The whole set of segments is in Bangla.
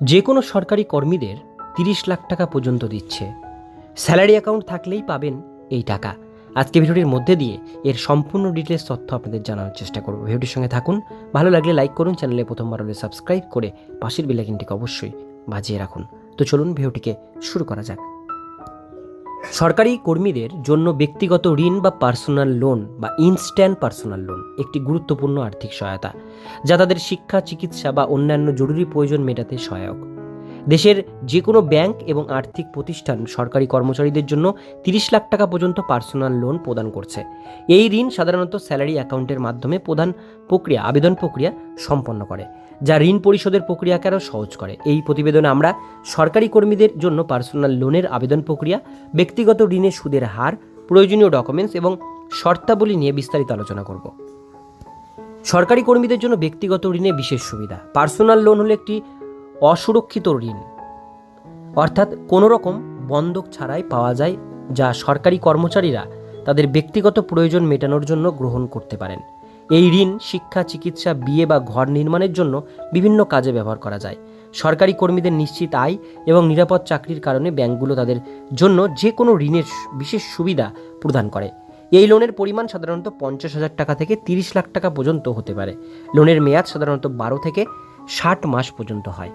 যে কোনো সরকারি কর্মীদের তিরিশ লাখ টাকা পর্যন্ত দিচ্ছে। স্যালারি অ্যাকাউন্ট থাকলেই পাবেন এই টাকা। আজকে ভিডিওটির মধ্যে দিয়ে এর সম্পূর্ণ ডিটেলস তথ্য আপনাদের জানানোর চেষ্টা করব। ভিডিওটির সঙ্গে থাকুন। ভালো লাগলে লাইক করুন, চ্যানেলে প্রথমবার হলে সাবস্ক্রাইব করে পাশের বিলাকিনটিকে অবশ্যই বাজিয়ে রাখুন। তো চলুন ভিডিওটিকে শুরু করা যাক। সরকারি কর্মীদের জন্য ব্যক্তিগত ঋণ বা পার্সোনাল লোন বা ইনস্ট্যান্ট পার্সোনাল লোন একটি গুরুত্বপূর্ণ আর্থিক সহায়তা, যা তাদের শিক্ষা, চিকিৎসা বা অন্যান্য জরুরি প্রয়োজন মেটাতে সহায়ক। দেশের যে কোনো ব্যাংক এবং আর্থিক প্রতিষ্ঠান সরকারি কর্মচারীদের জন্য তিরিশ লাখ টাকা পর্যন্ত পার্সোনাল লোন প্রদান করছে। এই ঋণ সাধারণত স্যালারি অ্যাকাউন্টের মাধ্যমে প্রধান প্রক্রিয়া, আবেদন প্রক্রিয়া সম্পন্ন করে। যা ঋণ পরিশোধের প্রক্রিয়াকে আরও সহজ করে। এই প্রতিবেদনে আমরা সরকারি কর্মীদের জন্য পার্সোনাল লোনের আবেদন প্রক্রিয়া, ব্যক্তিগত ঋণের সুদের হার, প্রয়োজনীয় ডকুমেন্টস এবং শর্তাবলী নিয়ে বিস্তারিত আলোচনা করব। সরকারি কর্মীদের জন্য ব্যক্তিগত ঋণে বিশেষ সুবিধা। পার্সোনাল লোন হলো একটি অসুরক্ষিত ঋণ। অর্থাৎ কোনো রকম বন্ধক ছাড়াই পাওয়া যায়, যা সরকারি কর্মচারীরা তাদের ব্যক্তিগত প্রয়োজন মেটানোর জন্য গ্রহণ করতে পারেন। এই ঋণ, শিক্ষা, চিকিৎসা, বিয়ে বা ঘর নির্মাণের জন্য বিভিন্ন কাজে ব্যবহার করা যায়। সরকারি কর্মীদের নিশ্চিত আয় এবং নিরাপদ চাকরির কারণে ব্যাংকগুলো তাদের জন্য যে কোনো ঋণের বিশেষ সুবিধা প্রদান করে। এই লোনের পরিমাণ সাধারণত পঞ্চাশ হাজার টাকা থেকে তিরিশ লাখ টাকা পর্যন্ত হতে পারে। লোনের মেয়াদ সাধারণত বারো থেকে ষাট মাস পর্যন্ত হয়।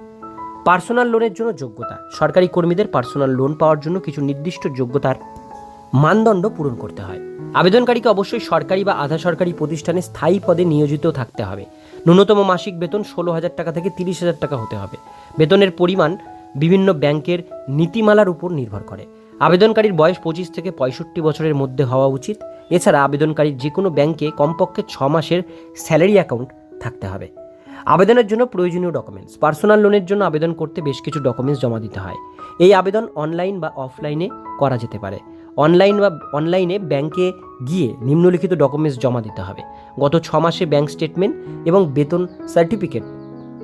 পার্সোনাল লোনের জন্য যোগ্যতা। সরকারি কর্মীদের পার্সোনাল লোন পাওয়ার জন্য কিছু নির্দিষ্ট যোগ্যতার মানদণ্ড পূরণ করতে হয়। আবেদনকারীকে অবশ্যই সরকারি বা আধা সরকারি প্রতিষ্ঠানে স্থায়ী পদে নিয়োজিত থাকতে হবে। ন্যূনতম মাসিক বেতন ষোলো হাজার টাকা থেকে তিরিশ হাজার টাকা হতে হবে। বেতনের পরিমাণ বিভিন্ন ব্যাংকের নীতিমালার উপর নির্ভর করে। আবেদনকারীর বয়স পঁচিশ থেকে পঁয়ষট্টি বছরের মধ্যে হওয়া উচিত। এছাড়া আবেদনকারীর যে কোনো ব্যাংকে কমপক্ষে ছ মাসের স্যালারি অ্যাকাউন্ট থাকতে হবে। আবেদনের জন্য প্রয়োজনীয় ডকুমেন্টস। পার্সোনাল লোনের জন্য আবেদন করতে বেশ কিছু ডকুমেন্টস জমা দিতে হয়। এই আবেদন অনলাইন বা অফলাইনে করা যেতে পারে। অনলাইন বা অনলাইনে ব্যাংকে গিয়ে নিম্নলিখিত ডকুমেন্টস জমা দিতে হবে। গত ছ মাসে ব্যাংক স্টেটমেন্ট এবং বেতন সার্টিফিকেট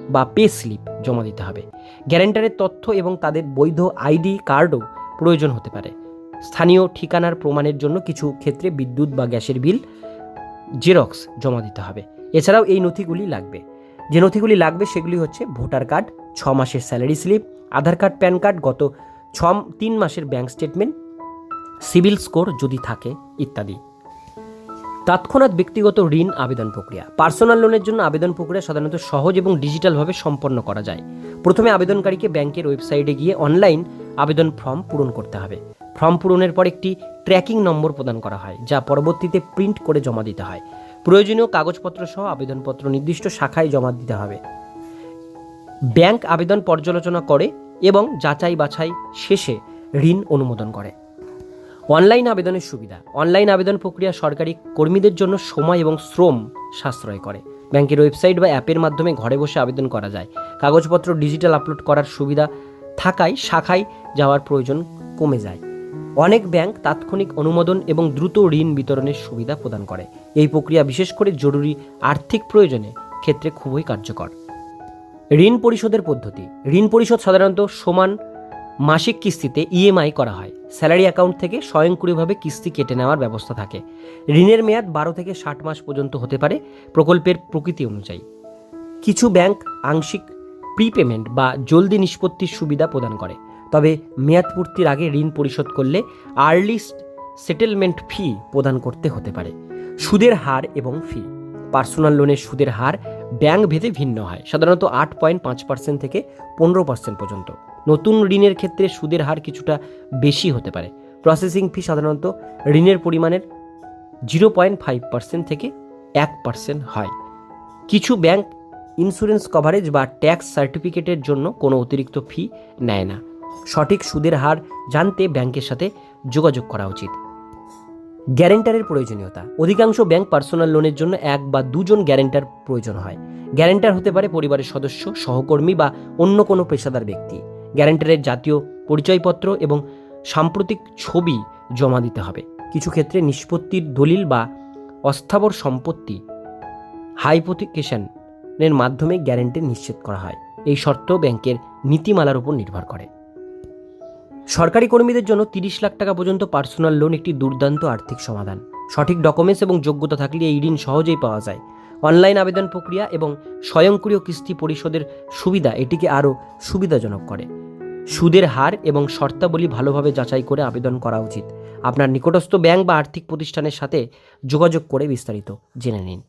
বা পে স্লিপ জমা দিতে হবে। গ্যারেন্টারের তথ্য এবং তাদের বৈধ আইডি কার্ডও প্রয়োজন হতে পারে। স্থানীয় ঠিকানার প্রমাণের জন্য কিছু ক্ষেত্রে বিদ্যুৎ বা গ্যাসের বিল, জেরক্স জমা দিতে হবে। এছাড়াও এই নথিগুলি লাগবে। যে নথিগুলি লাগবে সেগুলি হচ্ছে ভোটার কার্ড, ছ মাসের salary slip, Aadhaar card, PAN card, গত ছ, তিন মাসের ব্যাংক স্টেটমেন্ট সিভিল স্কোর যদি থাকে, ইত্যাদি। তৎক্ষণাৎ ব্যক্তিগত ঋণ আবেদন প্রক্রিয়া। পার্সোনাল লোনের জন্য আবেদন প্রক্রিয়া সাধারণত সহজ এবং ডিজিটালভাবে সম্পন্ন করা যায়। প্রথমে আবেদনকারীকে ব্যাংকের ওয়েবসাইটে গিয়ে অনলাইন আবেদন ফর্ম পূরণ করতে হবে। ফর্ম পূরণের পর একটি ট্র্যাকিং নম্বর প্রদান করা হয়, যা পরবর্তীতে প্রিন্ট করে জমা দিতে হয়। প্রয়োজনীয় কাগজপত্র সহ আবেদনপত্র নির্দিষ্ট শাখায় জমা দিতে হবে। ব্যাংক আবেদন পর্যালোচনা করে এবং যাচাই বাছাই শেষে ঋণ অনুমোদন করে। অনলাইন আবেদনের সুবিধা। অনলাইন আবেদন প্রক্রিয়া সরকারি কর্মীদের জন্য সময় এবং শ্রম সাশ্রয় করে। ব্যাংকের ওয়েবসাইট বা অ্যাপের মাধ্যমে ঘরে বসে আবেদন করা যায়। কাগজপত্র ডিজিটাল আপলোড করার সুবিধা থাকায় শাখায় যাওয়ার প্রয়োজন কমে যায়। অনেক ব্যাংক তাৎক্ষণিক অনুমোদন এবং দ্রুত ঋণ বিতরণের সুবিধা প্রদান করে। এই প্রক্রিয়া বিশেষ করে জরুরি আর্থিক প্রয়োজনে ক্ষেত্রে খুবই কার্যকর। ঋণ পরিশোধের পদ্ধতি। ঋণ পরিশোধ সাধারণত সমান মাসিক কিস্তিতে ইএমআই করা হয়। স্যালারি অ্যাকাউন্ট থেকে স্বয়ংক্রিয়ভাবে কিস্তি কেটে নেওয়ার ব্যবস্থা থাকে। ঋণের মেয়াদ বারো থেকে ষাট মাস পর্যন্ত হতে পারে প্রকল্পের প্রকৃতি অনুযায়ী। কিছু ব্যাংক আংশিক প্রিপেমেন্ট বা জলদি নিষ্পত্তির সুবিধা প্রদান করে। তবে মেয়াদ পূর্তির আগে ঋণ পরিশোধ করলে আর্লিস্ট সেটেলমেন্ট ফি প্রদান করতে হতে পারে। সুদের হার এবং ফি। পার্সোনাল লোনের সুদের হার ব্যাংক ভেদে ভিন্ন হয়, সাধারণত আট পয়েন্ট পাঁচ পার্সেন্ট থেকে পনেরো পার্সেন্ট পর্যন্ত। নতুন ঋণের ক্ষেত্রে সুদের হার কিছুটা বেশি হতে পারে। প্রসেসিং ফি সাধারণত ঋণের পরিমাণের জিরো পয়েন্ট ফাইভ পার্সেন্ট থেকে এক পার্সেন্ট হয়। কিছু ব্যাংক ইন্স্যুরেন্স কভারেজ বা ট্যাক্স সার্টিফিকেটের জন্য কোনো অতিরিক্ত ফি নেয় না। সঠিক সুদের হার জানতে ব্যাংকের সাথে যোগাযোগ করা উচিত। গ্যারেন্টারের প্রয়োজনীয়তা। অধিকাংশ ব্যাংক পার্সোনাল লোনের জন্য এক বা দুজন গ্যারেন্টার প্রয়োজন হয়। গ্যারেন্টার হতে পারে পরিবারের সদস্য, সহকর্মী বা অন্য কোনো পেশাদার ব্যক্তি। গ্যারেন্টারের জাতীয় পরিচয়পত্র এবং সাম্প্রতিক ছবি জমা দিতে হবে। কিছু ক্ষেত্রে নিষ্পত্তির দলিল বা অস্থাবর সম্পত্তি হাইপোথিকেশনের মাধ্যমে গ্যারেন্টি নিশ্চিত করা হয়। এই শর্ত ব্যাংকের নীতিমালার উপর নির্ভর করে। সরকারি কর্মীদের জন্য তিরিশ লাখ টাকা পর্যন্ত পার্সোনাল লোন একটি দুর্দান্ত আর্থিক সমাধান। সঠিক ডকুমেন্টস এবং যোগ্যতা থাকলে এই ঋণ সহজেই পাওয়া যায়। অনলাইন আবেদন প্রক্রিয়া এবং স্বয়ংক্রিয় কিস্তি পরিশোধের সুবিধা এটিকে আরও সুবিধাজনক করে। সুদের হার এবং শর্তাবলী ভালোভাবে যাচাই করে আবেদন করা উচিত। আপনার নিকটস্থ ব্যাংক বা আর্থিক প্রতিষ্ঠানের সাথে যোগাযোগ করে বিস্তারিত জেনে নিন।